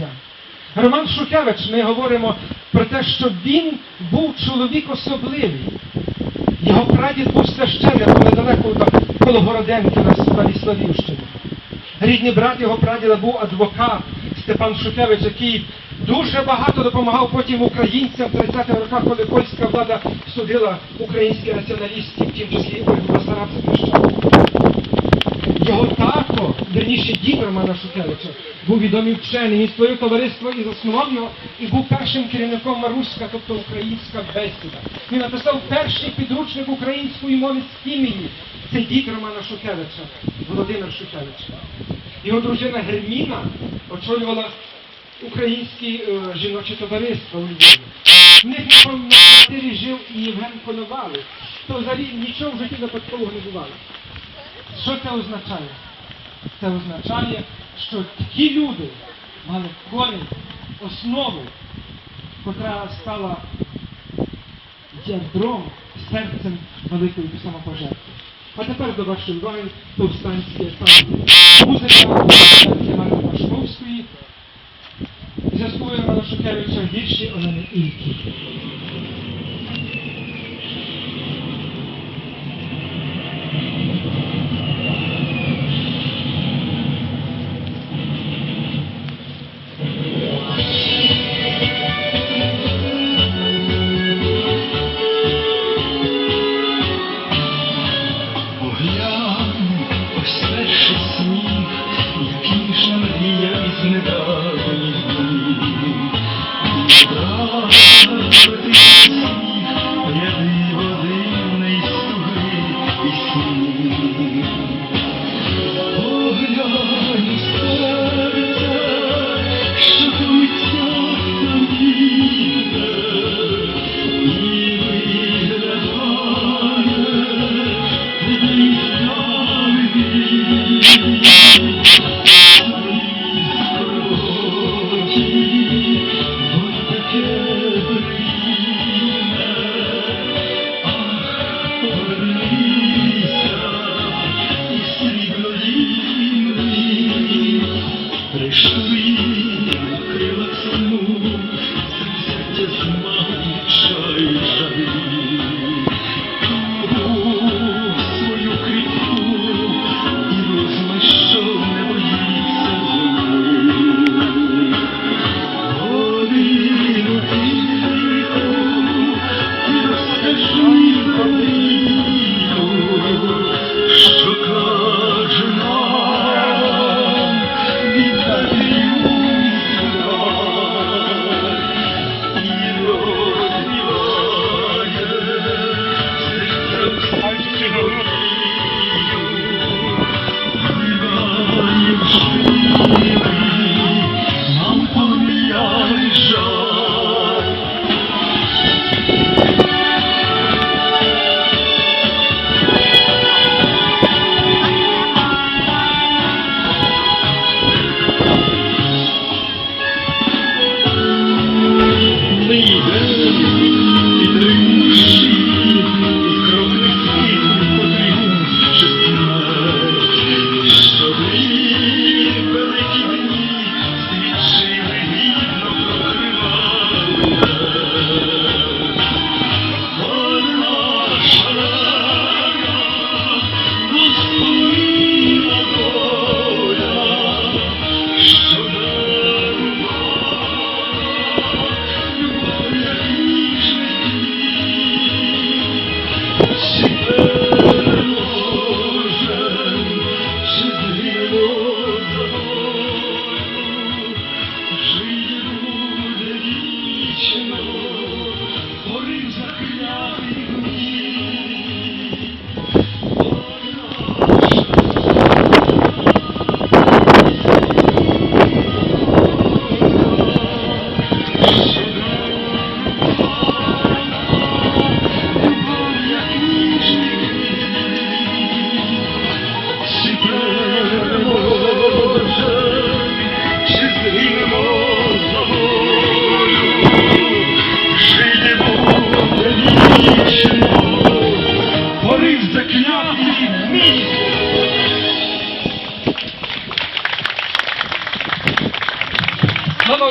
життя. Роман Шухевич, ми говоримо про те, що він був чоловік особливий. Його прадід був священником недалеко до Кологороденки на Станіславівщині. Рідний брат його прадіда був адвокат Степан Шухевич, який дуже багато допомагав потім українцям в 30-х роках, коли польська влада судила українських націоналістів, в тім числі Хрещану. Його тато, верніше дід Романа Шухевича, був відомий вчений. Він створив товариство і заснував його, і був першим керівником Маруська, тобто українська бесіда. Він написав перший підручник української мови з хімії. Це дід Романа Шухевича, Володимир Шухевич. Його дружина Герміна очолювала українське е, жіноче товариство у Львові. В них на квартирі жив і Євген Коновалець. То взагалі нічого в житті випадкового не бувало. Що це означає? Це означає, що ті люди мали корінь, основу, котра стала ядром, серцем великої самопожертви. А тепер до вашої уваги повстанські танки. Музика Марти Пашковської заспівує Романа Шухевича вірші Олени Ільки.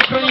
Cruz.